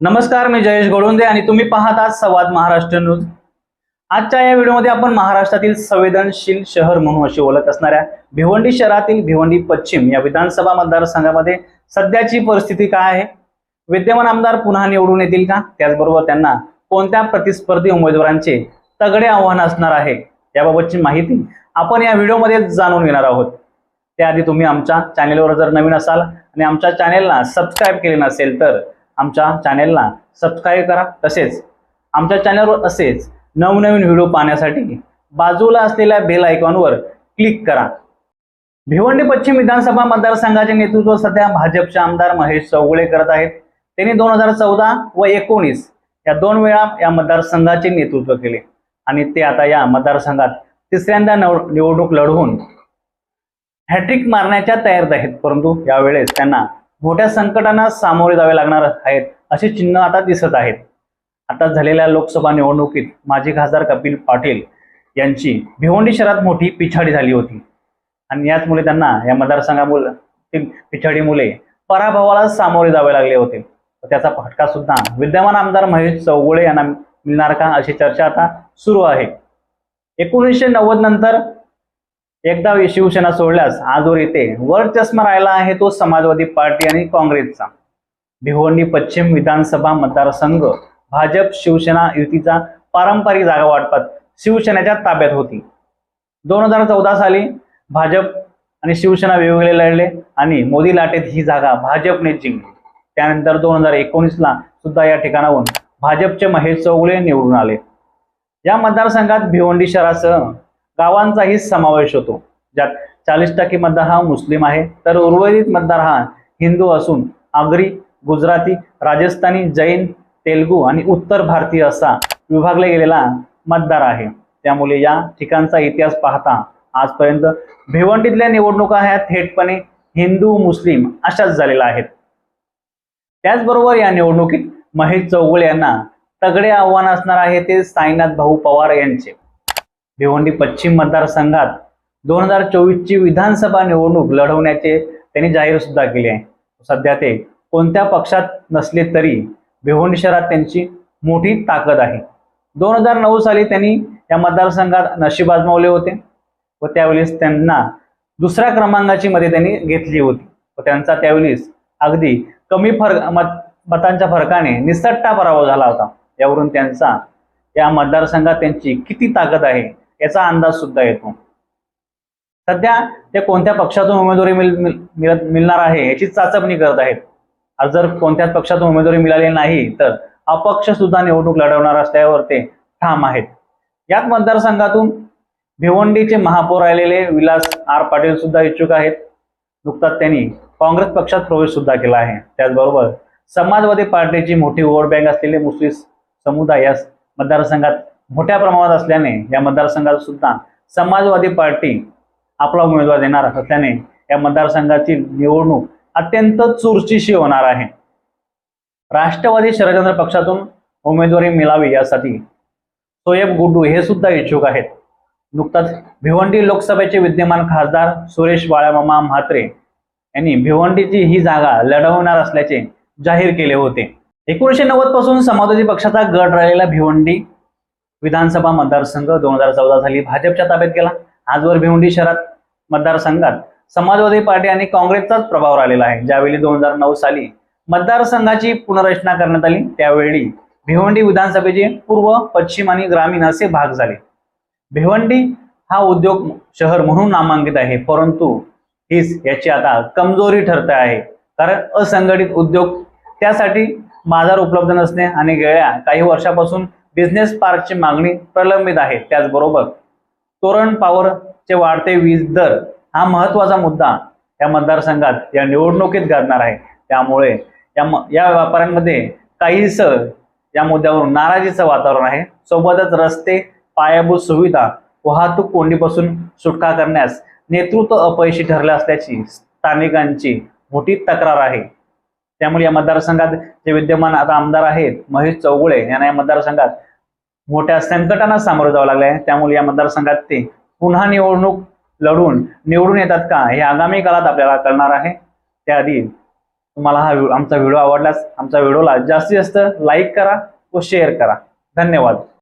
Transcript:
नमस्कार मी जयेश गोडुंदे आणि तुम्ही पाहत आहात संवाद महाराष्ट्र न्यूज. आजच्या या व्हिडिओमध्ये आपण महाराष्ट्रातील संवेदनशील शहर म्हणून अशी ओळख असणाऱ्या भिवंडी शहरातील भिवंडी पश्चिम या विधानसभा मतदारसंघामध्ये सध्याची परिस्थिती काय आहे? विद्यमान आमदार पुन्हा निवडून येतील का? त्याचबरोबर त्यांना कोणत्या प्रतिस्पर्धी उमेदवारांचे तगडे आव्हान असणार आहे? याबाबतची माहिती आपण या व्हिडिओमध्ये जाणून घेणार आहोत. त्याआधी तुम्ही आमच्या चॅनेलवर जर नवीन असाल आणि आमच्या चॅनेलला सबस्क्राईब केले नसेल तर आमच्या चॅनेलला सबस्क्राईब करा. तसेच आमच्या चॅनेलवर असेच नवनवीन व्हिडिओ पाहण्यासाठी बाजूला असलेल्या बेल आयकॉनवर क्लिक करा. भिवंडी पश्चिम विधानसभा मतदारसंघाचे नेतृत्व सध्या भाजपचे आमदार महेश चौगुळे करत आहेत. त्यांनी दोन हजार चौदा व एकोणीस या दोन वेळा या मतदारसंघाचे नेतृत्व केले. आणि ते आता या मतदारसंघात तिसऱ्यांदा निवडणूक लढवून हॅट्रिक मारण्याच्या तयारीत आहेत. परंतु यावेळेस त्यांना मोठ्या संकटांना सामोरे जावे लागणार आहेत असे चिन्ह आता दिसत आहेत. आता झालेल्या लोकसभा निवडणुकीत माजी खासदार कपिल पाटील यांची भिवंडी शहरात मोठी पिछाडी झाली होती. आणि याचमुळे त्यांना या मतदारसंघामुळे पिछाडीमुळे पराभवाला सामोरे जावे लागले होते. त्याचा फटका सुद्धा विद्यमान आमदार महेश चौगुळे यांना मिळणार का अशी चर्चा आता सुरू आहे. एकोणीसशे नव्वद नंतर एकदा शिवसेना सोडल्यास आजवर येथे वर चष्मा राहिला आहे तो समाजवादी पार्टी आणि काँग्रेसचा. भिवंडी पश्चिम विधानसभा मतदारसंघ भाजप शिवसेना युतीचा पारंपरिक जागा वाटपात शिवसेनेच्या ताब्यात होती. दोन हजार चौदा साली भाजप आणि शिवसेना वेगवेगळे लढले आणि मोदी लाटेत ही जागा भाजपने जिंकली. त्यानंतर दोन हजार एकोणीसला सुद्धा या ठिकाणाहून भाजपचे महेश चौगुले निवडून आले. या मतदारसंघात भिवंडी शहरासह गावांचाही समावेश होतो. ज्यात चाळीस टक्के मतदार हा मुस्लिम आहे. तर उर्वरित मतदार हा हिंदू असून आगरी गुजराती राजस्थानी जैन तेलगू आणि उत्तर भारतीय असा विभागला गेलेला मतदार आहे. त्यामुळे या ठिकाणचा इतिहास पाहता आजपर्यंत भिवंडीतल्या निवडणुका ह्या थेटपणे हिंदू मुस्लिम अशाच झालेल्या आहेत. त्याचबरोबर या निवडणुकीत महेश चौगुळे यांना तगडे आव्हान असणार आहे ते साईनाथ भाऊ पवार यांचे. भिवंडी पश्चिम मतदारसंघात दोन हजार चोवीसची विधानसभा निवडणूक लढवण्याचे त्यांनी जाहीर सुद्धा केले आहे. सध्या ते कोणत्या पक्षात नसले तरी भिवंडी शहरात त्यांची मोठी ताकद आहे. दोन हजार नऊ साली त्यांनी या मतदारसंघात नशीब आजमावले होते व त्यावेळेस त्यांना दुसऱ्या क्रमांकाची मते त्यांनी घेतली होती. व त्यांचा त्यावेळेस अगदी कमी फरक मत मतांच्या फरकाने निसट्टा पराभव झाला होता. यावरून त्यांचा या मतदारसंघात त्यांची किती ताकद आहे याचा अंदाज सुद्धा येतो. सध्या ते कोणत्या पक्षातून उमेदवारी मिळणार आहे याची चाचपणी करत आहेत. आज जर कोणत्याच पक्षातून उमेदवारी मिळाली नाही तर अपक्ष सुद्धा निवडणूक लढवणार असल्यावर ते ठाम आहेत. यात मतदारसंघातून भिवंडीचे महापौर राहिलेले विलास आर पाटील सुद्धा इच्छुक आहेत. नुकताच त्यांनी काँग्रेस पक्षात प्रवेश सुद्धा केला आहे. त्याचबरोबर समाजवादी पार्टीची मोठी वोट बँक असलेले मुस्लिम समुदाय या मतदारसंघात मोठ्या प्रमाणात असल्याने या मतदारसंघात सुद्धा समाजवादी पार्टी आपला उमेदवार देणार असल्याने या मतदारसंघाची निवडणूक अत्यंत चुरशीशी होणार आहे. राष्ट्रवादी शरदचंद्र पक्षातून उमेदवारी मिळावी यासाठी सोयब गुड्डू हे सुद्धा इच्छुक आहेत. नुकताच भिवंडी लोकसभेचे विद्यमान खासदार सुरेश बाळामामा म्हात्रे यांनी भिवंडीची ही जागा लढवणार असल्याचे जाहीर केले होते. एकोणीसशे नव्वदपासून समाजवादी पक्षाचा गट राहिलेला भिवंडी विधानसभा मतदारसंघ दोन हजार चौदा साली भाजपच्या ताब्यात गेला. आजवर भिवंडी शहरात मतदारसंघात समाजवादी पार्टी आणि काँग्रेसचाच प्रभाव राहिलेला आहे. ज्यावेळी दोन हजार नऊ साली मतदारसंघाची पुनर्रचना करण्यात आली त्यावेळी भिवंडी विधानसभेचे पूर्व पश्चिम आणि ग्रामीण असे भाग झाले. भिवंडी हा उद्योग शहर म्हणून नामांकित आहे परंतु हीच याची आता कमजोरी ठरते आहे. कारण असंघटित उद्योग त्यासाठी बाजार उपलब्ध नसणे आणि गेल्या काही वर्षापासून बिझनेस पार्कची मागणी प्रलंबित आहे. त्याचबरोबर तोरण पॉवरचे वाढते वीज दर हा महत्त्वाचा मुद्दा या मतदारसंघात या निवडणुकीत गाजणार आहे. त्यामुळे या म- या व्यापाऱ्यांमध्ये काहीस या मुद्द्यावरून नाराजीचं वातावरण आहे. सोबतच रस्ते पायाभूत सुविधा वाहतूक कोंडीपासून सुटका करण्यास नेतृत्व अपयशी ठरले असल्याची स्थानिकांची मोठी तक्रार आहे. त्यामुळे या मतदारसंघात जे विद्यमान आता आमदार आहेत महेश चौगुळे यांना या मतदारसंघात मोठ्या संकटांना सामोरं जावं लागलं आहे त्यामुळे या मतदारसंघात ते पुन्हा निवडणूक लढून निवडून येतात का हे आगामी काळात आपल्याला कळणार आहे. त्याआधी तुम्हाला हा आमचा व्हिडिओ आवडल्यास आमचा व्हिडिओला जास्तीत जास्त लाईक करा व शेअर करा. धन्यवाद.